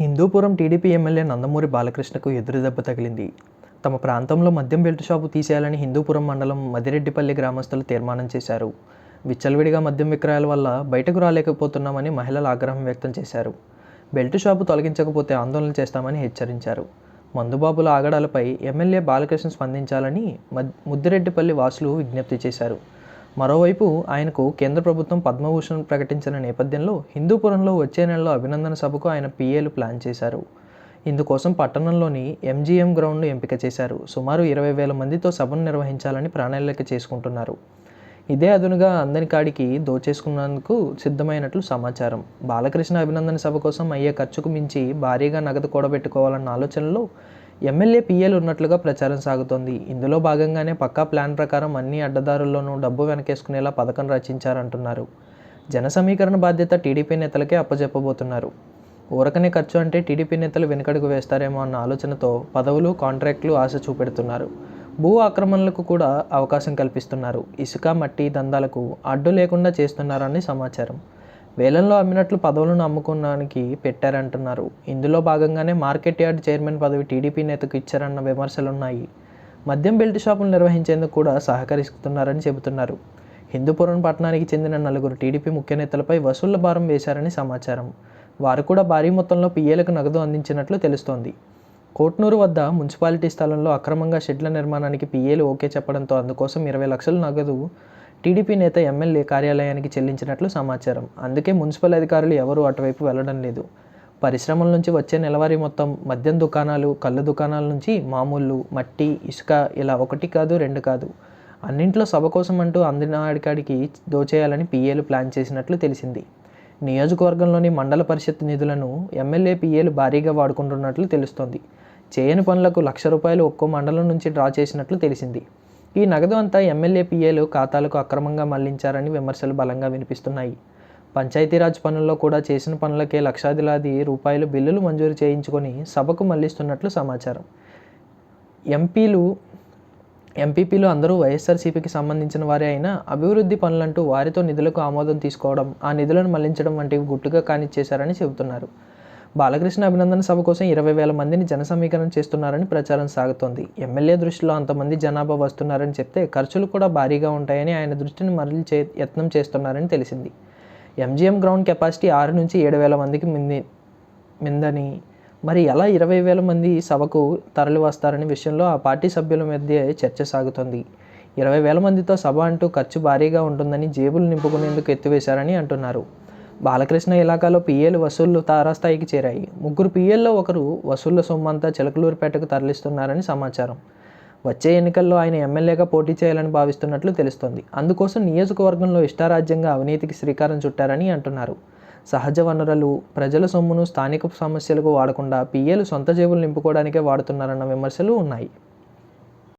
Hindupuram TDP MLA Nandamuri బాలకృష్ణకు ఎదురుదెబ్బ తగిలింది. తమ ప్రాంతంలో మద్యం బెల్ట్ షాపు తీసేయాలని హిందూపురం మండలం మదిరెడ్డిపల్లి గ్రామస్తులు తీర్మానం చేశారు. విచ్చలవిడిగా మద్యం విక్రయాల వల్ల బయటకు రాలేకపోతున్నామని మహిళలు ఆగ్రహం వ్యక్తం చేశారు. బెల్ట్ షాపు తొలగించకపోతే ఆందోళన చేస్తామని హెచ్చరించారు. మందుబాబుల ఆగడాలపై ఎమ్మెల్యే బాలకృష్ణ స్పందించాలని మద్ ముద్దిరెడ్డిపల్లి వాసులు విజ్ఞప్తి చేశారు. మరోవైపు ఆయనకు కేంద్ర ప్రభుత్వం పద్మభూషణ్ ప్రకటించిన నేపథ్యంలో హిందూపురంలో వచ్చే నెలలో అభినందన సభకు ఆయన పిఏలు ప్లాన్ చేశారు. ఇందుకోసం పట్టణంలోని ఎంజీఎం గ్రౌండ్ను ఎంపిక చేశారు. సుమారు ఇరవై వేల మందితో సభను నిర్వహించాలని ప్రణాళిక చేసుకుంటున్నారు. ఇదే అదునుగా అందరి కాడికి దోచేసుకున్నందుకు సిద్ధమైనట్లు సమాచారం. బాలకృష్ణ అభినందన సభ కోసం అయ్యే ఖర్చుకు మించి భారీగా నగదు కూడబెట్టుకోవాలన్న ఆలోచనలో ఎమ్మెల్యే పిఎల్ ఉన్నట్లుగా ప్రచారం సాగుతోంది. ఇందులో భాగంగానే పక్కా ప్లాన్ ప్రకారం అన్ని అడ్డదారుల్లోనూ డబ్బు వెనకేసుకునేలా పథకం రచించారంటున్నారు. జన సమీకరణ బాధ్యత టీడీపీ నేతలకే అప్పజెప్పబోతున్నారు. ఊరకనే ఖర్చు అంటే టీడీపీ నేతలు వెనుకడుగు వేస్తారేమో అన్న ఆలోచనతో పదవులు కాంట్రాక్టులు ఆశ చూపెడుతున్నారు. భూ ఆక్రమణలకు కూడా అవకాశం కల్పిస్తున్నారు. ఇసుక మట్టి దందాలకు అడ్డు లేకుండా చేస్తున్నారని సమాచారం. వేలంలో అమ్మినట్లు పదవులను అమ్ముకోవడానికి పెట్టారంటున్నారు. ఇందులో భాగంగానే మార్కెట్ యార్డ్ చైర్మన్ పదవి టీడీపీ నేతకు ఇచ్చారన్న విమర్శలున్నాయి. మద్యం బెల్ట్ షాపులు నిర్వహించేందుకు కూడా సహకరిస్తున్నారని చెబుతున్నారు. హిందూపురం పట్టణానికి చెందిన నలుగురు టీడీపీ ముఖ్య నేతలపై వసూళ్ళ భారం వేశారని సమాచారం. వారు కూడా భారీ మొత్తంలో పిఏలకు నగదు అందించినట్లు తెలుస్తోంది. కోట్నూరు వద్ద మున్సిపాలిటీ స్థలంలో అక్రమంగా షెడ్ల నిర్మాణానికి పిఏలు ఓకే చెప్పడంతో అందుకోసం ఇరవై లక్షల నగదు టీడీపీ నేత ఎమ్మెల్యే కార్యాలయానికి చెల్లించినట్లు సమాచారం. అందుకే మున్సిపల్ అధికారులు ఎవరూ అటువైపు వెళ్ళడం లేదు. పరిశ్రమల నుంచి వచ్చే నెలవారీ మొత్తం మద్యం దుకాణాలు కళ్ళ దుకాణాల నుంచి మామూలు మట్టి ఇసుక ఇలా ఒకటి కాదు రెండు కాదు. అన్నింట్లో సభ కోసం అంటూ అందిన అడికాడికి దోచేయాలని పిఏలు ప్లాన్ చేసినట్లు తెలిసింది. నియోజకవర్గంలోని మండల పరిషత్ నిధులను ఎమ్మెల్యే పిఏలు భారీగా వాడుకుంటున్నట్లు తెలుస్తోంది. చేయని పనులకు లక్ష రూపాయలు ఒక్కో మండలం నుంచి డ్రా చేసినట్లు తెలిసింది. ఈ నగదు అంతా ఎమ్మెల్యే పిఏలు ఖాతాలకు అక్రమంగా మళ్ళించారని విమర్శలు బలంగా వినిపిస్తున్నాయి. పంచాయతీరాజ్ పనుల్లో కూడా చేసిన పనులకే లక్షాదిలాది రూపాయలు బిల్లులు మంజూరు చేయించుకొని సభకు మళ్ళిస్తున్నట్లు సమాచారం. ఎంపీలు ఎంపీపీలు అందరూ వైఎస్ఆర్సీపీకి సంబంధించిన వారే అయినా అభివృద్ధి పనులంటూ వారితో నిధులకు ఆమోదం తీసుకోవడం ఆ నిధులను మళ్ళించడం వంటివి గుట్టుగా కానిచ్చేశారని చెబుతున్నారు. బాలకృష్ణ అభినందన సభ కోసం ఇరవై వేల మందిని జన సమీకరణ చేస్తున్నారని ప్రచారం సాగుతోంది. ఎమ్మెల్యే దృష్టిలో అంతమంది జనాభా వస్తున్నారని చెప్తే ఖర్చులు కూడా భారీగా ఉంటాయని ఆయన దృష్టిని మరలి చే యత్నం చేస్తున్నారని తెలిసింది. ఎంజీఎం గ్రౌండ్ కెపాసిటీ ఆరు నుంచి ఏడు వేల మందికి మింది మిందని. మరి ఎలా ఇరవై వేల మంది సభకు తరలి వస్తారనే విషయంలో ఆ పార్టీ సభ్యుల మధ్య చర్చ సాగుతోంది. ఇరవై వేల మందితో సభ అంటూ ఖర్చు భారీగా ఉంటుందని జేబులు నింపుకునేందుకు ఎత్తివేశారని అంటున్నారు. బాలకృష్ణ ఇలాకాలో పిఏలు వసూళ్ళు తారాస్థాయికి చేరాయి. ముగ్గురు పిఏల్లో ఒకరు వసూళ్ళ సొమ్మంతా చిలకలూరుపేటకు తరలిస్తున్నారని సమాచారం. వచ్చే ఎన్నికల్లో ఆయన ఎమ్మెల్యేగా పోటీ చేయాలని భావిస్తున్నట్లు తెలుస్తోంది. అందుకోసం నియోజకవర్గంలో ఇష్టారాజ్యంగా అవినీతికి శ్రీకారం చుట్టారని అంటున్నారు. సహజ వనరులు ప్రజల సొమ్మును స్థానిక సమస్యలకు వాడకుండా పిఏలు సొంత జేబులు నింపుకోవడానికే వాడుతున్నారన్న విమర్శలు ఉన్నాయి.